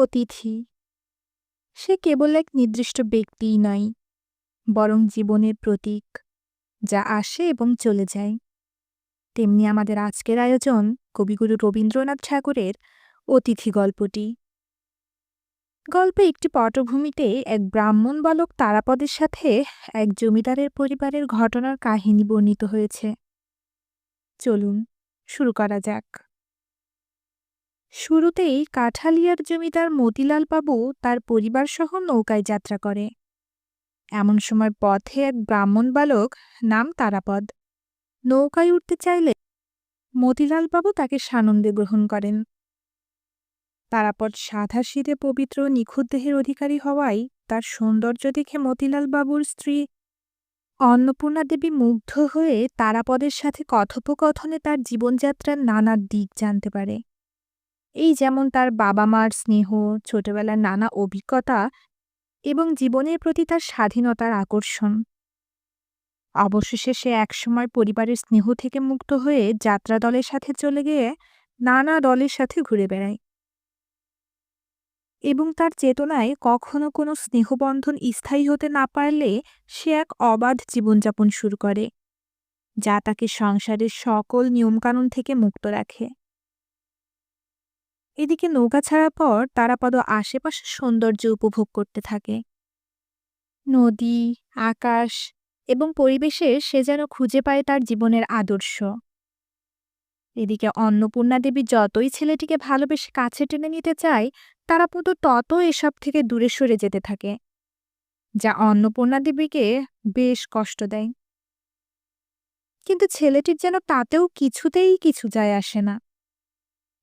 অতিথি। সে কেবল এক নির্দিষ্ট ব্যক্তিই নয়, বরং জীবনের প্রতীক, যা আসে এবং চলে যায়। তেমনি আমাদের আজকের আয়োজন কবিগুরু রবীন্দ্রনাথ ঠাকুরের অতিথি গল্পটি। গল্পে একটি পটভূমিতে এক ব্রাহ্মণ বালক তারাপদের সাথে এক জমিদারের পরিবারের ঘটনার কাহিনী বর্ণিত হয়েছে। চলুন, শুরু করা যাক। শুরুতেই কাঠালিয়ার জমিদার মতিলাল বাবু তার পরিবারসহ নৌকায় যাত্রা করে। এমন সময় পথে এক ব্রাহ্মণ বালক, নাম তারাপদ। নৌকায় উঠতে চাইলে মতিলাল বাবু তাকে সানন্দে গ্রহণ করেন। তারাপদ সাধা শীতে পবিত্র নিখুঁত দেহের অধিকারী হওয়ায় তার সৌন্দর্য দেখে মতিলাল বাবুর স্ত্রী অন্নপূর্ণা দেবী মুগ্ধ হয়ে তারাপদের সাথে কথোপকথনে তার জীবনযাত্রার নানা দিক জানতে পারে। এই যেমন তার বাবা মার স্নেহ, ছোটবেলার নানা অভিজ্ঞতা এবং জীবনের প্রতি তার স্বাধীনতার আকর্ষণ। অবশেষে সে একসময় পরিবারের স্নেহ থেকে মুক্ত হয়ে যাত্রা দলের সাথে চলে গিয়ে নানা দলের সাথে ঘুরে বেড়ায়। এবং তার চেতনায় কখনো কোনো স্নেহবন্ধন স্থায়ী হতে না পারলে সে এক অবাধ জীবনযাপন শুরু করে, যা তাকে সংসারের সকল নিয়মকানুন থেকে মুক্ত রাখে। এদিকে নৌকা ছাড়ার পর তারাপদ আশেপাশের সৌন্দর্য উপভোগ করতে থাকে। নদী, আকাশ এবং পরিবেশে সে যেন খুঁজে পায় তার জীবনের আদর্শ। এদিকে অন্নপূর্ণা দেবী যতই ছেলেটিকে ভালোবেসে কাছে টেনে নিতে চায় তারাপদ তত এসব থেকে দূরে সরে যেতে থাকে, যা অন্নপূর্ণা দেবীকে বেশ কষ্ট দেয়। কিন্তু ছেলেটির যেন তাতেও কিছুতেই কিছু যায় আসে না।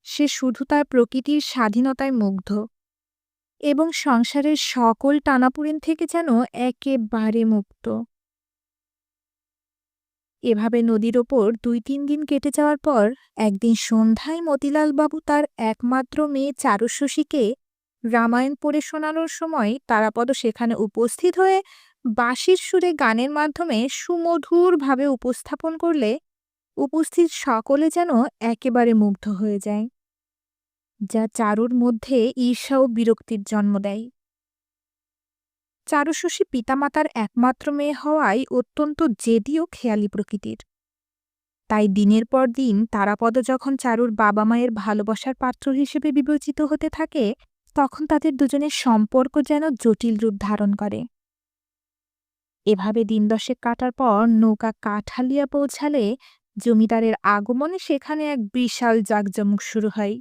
সে শুধু তার প্রকৃতির স্বাধীনতায় মুগ্ধ। এবং সংসারের সকল টানাপুরেন থেকে যেন একেবারে মুক্ত। এভাবে নদীর ওপর দুই তিন দিন কেটে যাওয়ার পর একদিন সন্ধ্যায় মতিলাল বাবু তার একমাত্র মেয়ে চারুশশীকে রামায়ণ পড়ে শোনানোর সময় তারাপদ সেখানে উপস্থিত হয়ে বাঁশির সুরে গানের মাধ্যমে সুমধুরভাবে উপস্থাপন করলে উপস্থিত সকলে যেন একেবারে মুগ্ধ হয়ে যায়। যা চারুর মধ্যে ঈর্ষা ও বিরক্তির জন্ম দেয়। চারুশশী পিতামাতার একমাত্র মেয়ে হওয়ায় অত্যন্ত জেদি ও খেয়ালি প্রকৃতির। তাই দিনের পর দিন তারাপদ যখন চারুর বাবা মায়ের ভালোবাসার পাত্র হিসেবে বিবেচিত হতে থাকে, তখন তাদের দুজনের সম্পর্ক যেন জটিল রূপ ধারণ করে। এভাবে দিন দশেক কাটার পর নৌকা কাঠালিয়া পৌঁছালে জমিদারের আগমনে সেখানে এক বিশাল জাঁকজমক শুরু হয়।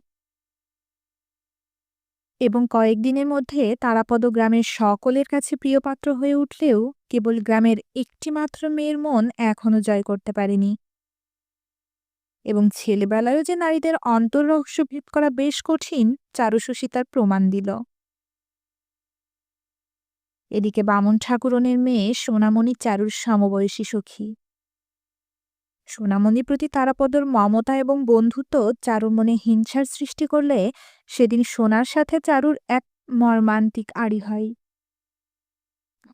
এবং কয়েকদিনের মধ্যে তারাপদ গ্রামের সকলের কাছে প্রিয়পাত্র হয়ে উঠলেও কেবল গ্রামের একটিমাত্র মেয়ের মন এখনও জয় করতে পারেনি। এবং ছেলেবেলায়ও যে নারীদের অন্তর্রহস্য ভেদ করা বেশ কঠিন চারুশশী তার প্রমাণ দিল। এদিকে বামন ঠাকুরনের মেয়ে সোনামণি চারুর সমবয়সী সখী। সোনামণির প্রতি তারাপদর মমতা এবং বন্ধুত্ব চারুর মনে হিংসার সৃষ্টি করলে সেদিন সোনার সাথে চারুর এক মর্মান্তিক আড়ি হয়।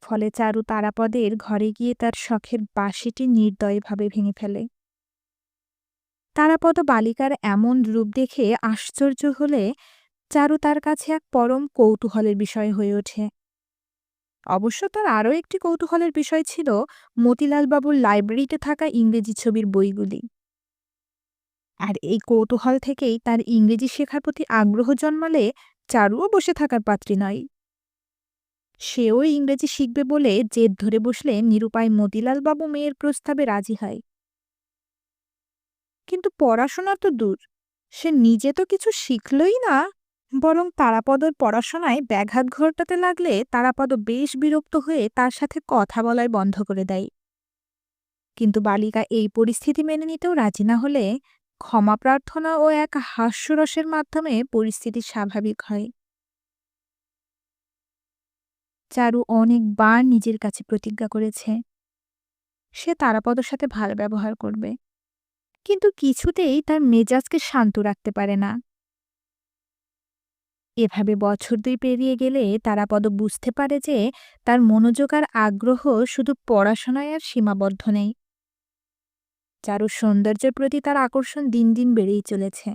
ফলে চারু তারাপদের ঘরে গিয়ে তার শখের বাঁশিটি নির্দয়ভাবে ভেঙে ফেলে। তারাপদ বালিকার এমন রূপ দেখে আশ্চর্য হলে চারু তার কাছে এক পরম কৌতূহলের বিষয় হয়ে ওঠে। অবশ্য তার আরও একটি কৌতূহলের বিষয় ছিল মতিলালবাবুর লাইব্রেরিতে থাকা ইংরেজি ছবির বইগুলি। আর এই কৌতূহল থেকেই তার ইংরেজি শেখার প্রতি আগ্রহ জন্মালে চারুও বসে থাকার পাত্রী নয়। সেও ইংরেজি শিখবে বলে জেদ ধরে বসলে নিরুপায় মতিলালবাবু মেয়ের প্রস্তাবে রাজি হয়। কিন্তু পড়াশোনা তো দূর, সে নিজে তো কিছু শিখলই না। বরং তারাপদর পড়াশোনায় ব্যাঘাত ঘটাতে লাগলে তারাপদ বেশ বিরক্ত হয়ে তার সাথে কথা বলাই বন্ধ করে দেয়। কিন্তু বালিকা এই পরিস্থিতি মেনে নিতেও রাজি না হলে ক্ষমা প্রার্থনা ও এক হাস্যরসের মাধ্যমে পরিস্থিতি স্বাভাবিক হয়। চারু অনেকবার নিজের কাছে প্রতিজ্ঞা করেছে, সে তারাপদর সাথে ভালো ব্যবহার করবে। কিন্তু কিছুতেই তার মেজাজকে শান্ত রাখতে পারে না। এভাবে বছর দুই পেরিয়ে গেলে তারাপদ বুঝতে পারে যে তার মনোযোগ আর আগ্রহ শুধু পড়াশোনায় আর সীমাবদ্ধ নেই। চারুর সৌন্দর্যের প্রতি তার আকর্ষণ দিন দিন বেড়েই চলেছে।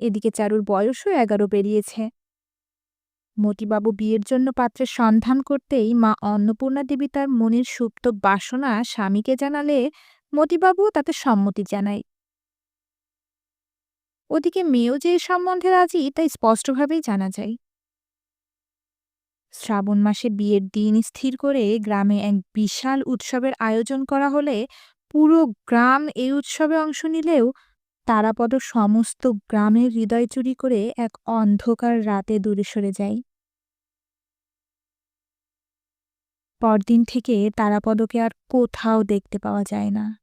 এদিকে চারুর বয়সও এগারো পেরিয়েছে। মতিবাবু বিয়ের জন্য পাত্রের সন্ধান করতেই মা অন্নপূর্ণা দেবী তার মনের সুপ্ত বাসনা স্বামীকে জানালে মতিবাবু তাতে সম্মতি জানায়। ওদিকে মেয়েও যে সম্বন্ধে রাজি, তাই স্পষ্টভাবেই জানা যায়। শ্রাবণ মাসে বিয়ের দিন স্থির করে গ্রামে এক বিশাল উৎসবের আয়োজন করা হলে পুরো গ্রাম এই উৎসবে অংশ নিলেও তারাপদ সমস্ত গ্রামের হৃদয় চুরি করে এক অন্ধকার রাতে দূরে সরে যায়। পরদিন থেকে তারাপদকে আর কোথাও দেখতে পাওয়া যায় না।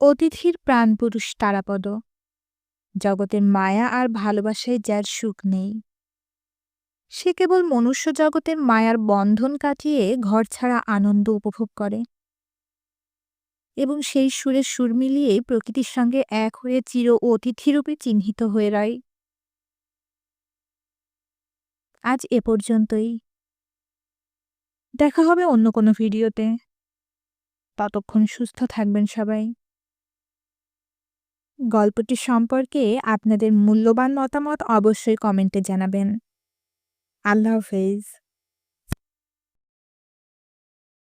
অতিথির প্রাণপুরুষ তারাপদ। জগতের মায়া আর ভালোবাসায় যার সুখ নেই। সে কেবল মনুষ্য জগতের মায়ার বন্ধন কাটিয়ে ঘর ছাড়া আনন্দ উপভোগ করে। এবং সেই সুরে সুর মিলিয়ে প্রকৃতির সঙ্গে এক হয়ে চির অতিথিরূপে চিহ্নিত হয়ে রয়। আজ এ পর্যন্তই। দেখা হবে অন্য কোনো ভিডিওতে। ততক্ষণ সুস্থ থাকবেন সবাই। গল্পটি সম্পর্কে আপনাদের মূল্যবান মতামত অবশ্যই কমেন্টে জানাবেন। আল্লাহ হাফেজ।